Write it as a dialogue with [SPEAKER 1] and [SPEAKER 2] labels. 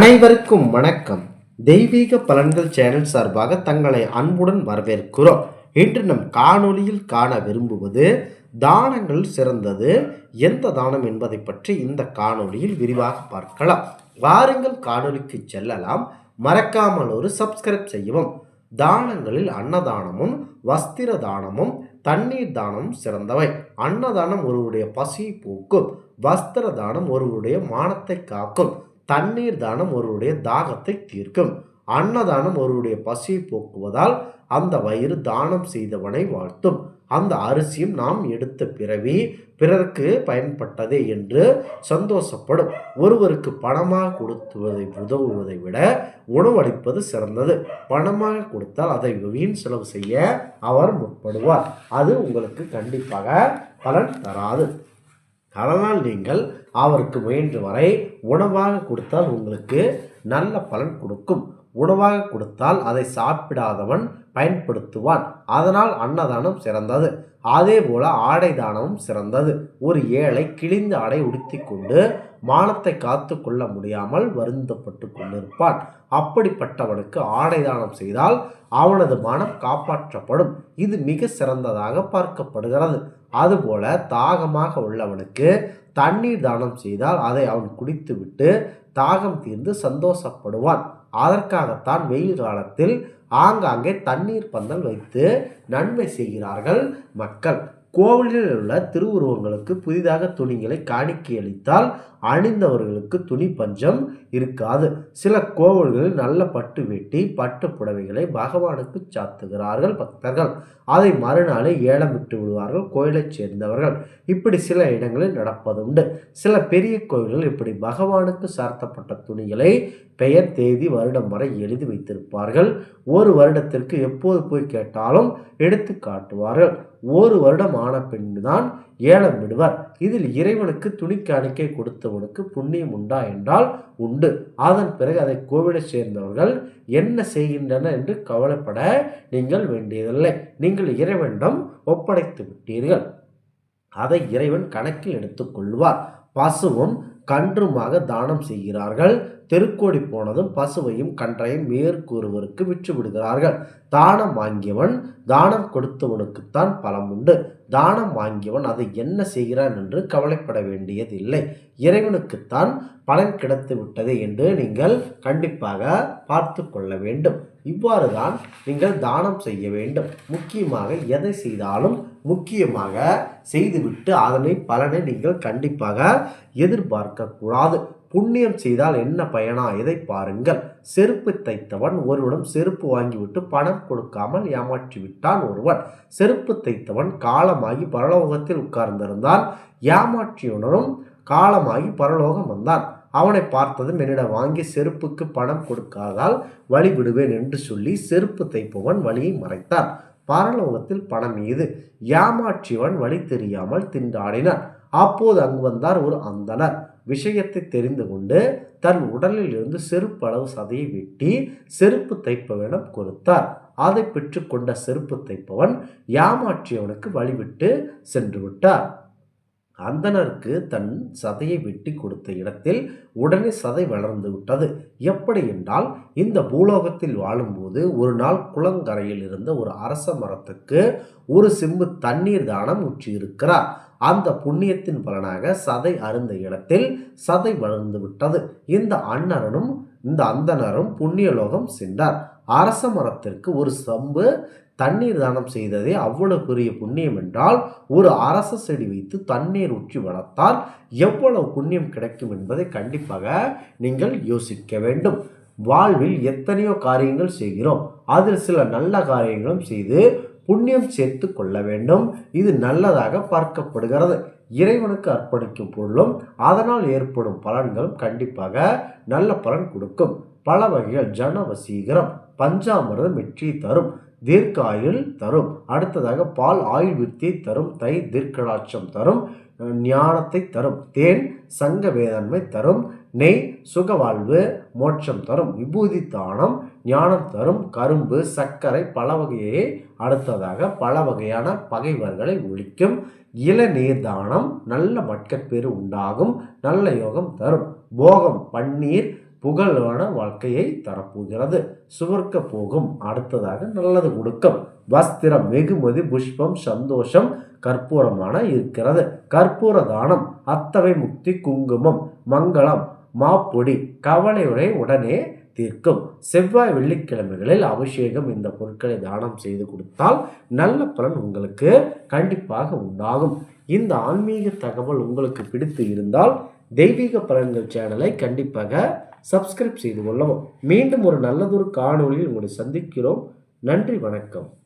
[SPEAKER 1] அனைவருக்கும் வணக்கம். தெய்வீக பலன்கள் சேனல் சார்பாக தங்களை அன்புடன் வரவேற்கிறோம். இன்று நம் காணொளியில் காண விரும்புவது தானங்கள் சிறந்தது. எந்த தானம் என்பதை பற்றி இந்த காணொளியில் விரிவாக பார்க்கலாம். வாருங்கள் காணொளிக்கு செல்லலாம். மறக்காமல் ஒரு சப்ஸ்கிரைப் செய்யவும். தானங்களில் அன்னதானமும் வஸ்திர தானமும் தண்ணீர் தானமும் சிறந்தவை. அன்னதானம் ஒருவருடைய பசியை போக்கும். வஸ்திர தானம் ஒருவருடைய மானத்தை காக்கும். தண்ணீர் தானம் ஒருவருடைய தாகத்தை தீர்க்கும். அன்னதானம் ஒருவருடைய பசியை போக்குவதால் அந்த வயிறு தானம் செய்தவனை வாழ்த்தும். அந்த அரிசியும் நாம் எடுத்த பிறவி பிறருக்கு பயன்பட்டதே என்று சந்தோஷப்படும். ஒருவருக்கு பணமாக கொடுத்துவதை உதவுவதை விட உணவளிப்பது சிறந்தது. பணமாக கொடுத்தால் அதை வீண் செலவு செய்ய அவர் முற்படுவார். அது உங்களுக்கு கண்டிப்பாக பலன் தராது. அதனால் நீங்கள் அவருக்கு முயன்ற வரை உணவாக கொடுத்தால் உங்களுக்கு நல்ல பலன் கொடுக்கும். உணவாக கொடுத்தால் அதை சாப்பிடாதவன் பயன்படுத்துவான். அதனால் அன்னதானம் சிறந்தது. அதே போல ஆடை தானமும் சிறந்தது. ஒரு ஏழை கிழிந்த ஆடை உடுத்தி கொண்டு மானத்தை காத்து கொள்ள முடியாமல் வருந்தப்பட்டு கொண்டிருப்பான். அப்படிப்பட்டவனுக்கு ஆடை தானம் செய்தால் அவனது மனம் காப்பாற்றப்படும். இது மிக சிறந்ததாக பார்க்கப்படுகிறது. அதுபோல தாகமாக உள்ளவனுக்கு தண்ணீர் தானம் செய்தால் அதை அவன் குடித்துவிட்டு தாகம் தீர்ந்து சந்தோஷப்படுவான். அதற்காகத்தான் வெயில் காலத்தில் ஆங்காங்கே தண்ணீர் பந்தல் வைத்து நன்மை செய்கிறார்கள் மக்கள். கோவிலில் உள்ள திருவுருவங்களுக்கு புதிதாக துணிகளை காணிக்கை அளித்தால் அணிந்தவர்களுக்கு துணி பஞ்சம் இருக்காது. சில கோவில்களில் நல்ல பட்டு வெட்டி பட்டு புடவைகளை பகவானுக்கு சாத்துகிறார்கள் பக்தர்கள். அதை மறுநாளே ஏலம் விட்டு விடுவார்கள் கோயிலைச் சேர்ந்தவர்கள். இப்படி சில இடங்களில் நடப்பதுண்டு. சில பெரிய கோவில்கள் இப்படி பகவானுக்கு சார்த்தப்பட்ட துணிகளை பெயர் தேதி வருடம் வரை எழுதி வைத்திருப்பார்கள். ஒரு வருடத்திற்கு எப்போது போய் கேட்டாலும் எடுத்து காட்டுவார்கள். ஒரு வருடம் ஆன பின்தான் ஏலம் விடுவார். இதில் இறைவனுக்கு துணி காணிக்கை கொடுத்தவனுக்கு புண்ணியம் உண்டா என்றால் உண்டு. அதன் பிறகு அதை கோவிலை சேர்ந்தவர்கள் என்ன செய்கின்றன என்று கவலைப்பட நீங்கள் வேண்டியதில்லை. நீங்கள் இறைவனிடம் ஒப்படைத்து விட்டீர்கள். அதை இறைவன் கணக்கில் எடுத்துக்கொள்வார் பசுவும் கன்றுமாக தானம் செய்கிறார்கள். தெருக்கோடி போனதும் பசுவையும் கன்றையும் மேற்கூறுவருக்கு விற்று விடுகிறார்கள் தானம் வாங்கியவன் தானம் கொடுத்தவனுக்குத்தான் பலம் உண்டு. தானம் வாங்கியவன் அதை என்ன செய்கிறான் என்று கவலைப்பட வேண்டியதில்லை. இறைவனுக்குத்தான் பலன் கிடைத்து விட்டது என்று நீங்கள் கண்டிப்பாக பார்த்து கொள்ள வேண்டும். இவ்வாறு தான் நீங்கள் தானம் செய்ய வேண்டும். முக்கியமாக எதை செய்தாலும் முக்கியமாக செய்துவிட்டு அதனை பலனை நீங்கள் கண்டிப்பாக எதிர்பார்க்கக்கூடாது. புண்ணியம் செய்தால் என்ன பயனா? இதை பாருங்கள். செருப்பு தைத்தவன் ஒருவனும் செருப்பு வாங்கிவிட்டு பணம் கொடுக்காமல் ஏமாற்றி விட்டான் ஒருவன். செருப்பு தைத்தவன் காலமாகி பரலோகத்தில் உட்கார்ந்திருந்தான். ஏமாற்றியவனும் காலமாகி பரலோகம் வந்தான். அவனை பார்த்ததும் என்னிடம் வாங்கி செருப்புக்கு பணம் கொடுக்காதால் வழி விடுவேன் என்று சொல்லி செருப்பு தைப்பவன் வழியை மறைத்தான் பரலோகத்தில் பணம் மீது ஏமாற்றியவன் வழி தெரியாமல் திண்டாடினான். அப்போது அங்கு வந்தார் ஒரு அந்தனர் விஷயத்தை தெரிந்து கொண்டு தன் உடலில் இருந்து செருப்பு அளவு சதையை வெட்டி செருப்பு தைப்பவனிடம் கொடுத்தார். அதை பெற்றுக்கொண்ட செருப்பு தைப்பவன் ஏமாற்றியவனுக்கு வழிவிட்டு சென்று விட்டார். அந்தனருக்கு தன் சதையை வெட்டி கொடுத்த இடத்தில் உடனே சதை வளர்ந்து விட்டது. எப்படி என்றால் இந்த பூலோகத்தில் வாழும்போது ஒரு நாள் குளங்கரையில் இருந்த ஒரு அரச மரத்துக்கு ஒரு சிம்பு தண்ணீர் தானம் இருக்கிறார் அந்த புண்ணியத்தின் பலனாக சதை அருந்த இடத்தில் சதை வளர்ந்து விட்டது. இந்த அன்னரனும் இந்த அந்தனரும் புண்ணியலோகம் சென்றார். அரச மரத்திற்கு ஒரு சம்பு தண்ணீர் தானம் செய்ததே அவ்வளவு பெரிய புண்ணியம் என்றால் ஒரு அரச செடி வைத்து தண்ணீர் ஊற்றி வளர்த்தால் எவ்வளவு புண்ணியம் கிடைக்கும் என்பதை கண்டிப்பாக நீங்கள் யோசிக்க வேண்டும். வாழ்வில் எத்தனையோ காரியங்கள் செய்கிறோம். அதில் சில நல்ல காரியங்களும் செய்து புண்ணியம் சேர்த்து கொள்ள வேண்டும். இது நல்லதாக பார்க்கப்படுகிறது. இறைவனுக்கு அர்ப்பணிக்கும் பொருளும் அதனால் ஏற்படும் பலன்களும் கண்டிப்பாக நல்ல பலன் கொடுக்கும். பல வகைகள் ஜன வசீகரம் பஞ்சாமிரதம் வெற்றி தரும் தீர்க்காயுள் தரும். அடுத்ததாக பால் ஆயுள் வித்தியை தரும் தை தீர்க்கடாட்சம் தரும் ஞானத்தை தரும். தேன் சங்க வேதன்மை தரும் நெய் சுகவாழ்வு மோட்சம் தரும். விபூதி தானம் ஞானம் தரும் கரும்பு சர்க்கரை பல வகையை அடுத்ததாக பல வகையான பகைவர்களை ஒழிக்கும். இளநீர் தானம் நல்ல மட்கப்பேறு உண்டாகும் நல்ல யோகம் தரும். போகம் பன்னீர் புகழான வாழ்க்கையை தரப்போகிறது. சுவர்க்க போகும். அடுத்ததாக நல்லது கொடுக்கும். வஸ்திரம் வெகுமதி புஷ்பம் சந்தோஷம் கற்பூரமான இருக்கிறது. கற்பூர தானம் அத்தவை முக்தி குங்குமம் மங்களம் மாப்பொடி கவலையுடைய உடனே தீர்க்கும். செவ்வாய் வெள்ளிக்கிழமைகளில் அபிஷேகம் இந்த பொருட்களை தானம் செய்து கொடுத்தால் நல்ல பலன் உங்களுக்கு கண்டிப்பாக உண்டாகும். இந்த ஆன்மீக தகவல் உங்களுக்கு பிடித்து இருந்தால் தெய்வீக பலன்கள் சேனலை கண்டிப்பாக சப்ஸ்கிரைப் செய்து கொள்ளவும். மீண்டும் ஒரு நல்லதொரு காணொலியில் உங்களை சந்திக்கிறோம். நன்றி வணக்கம்.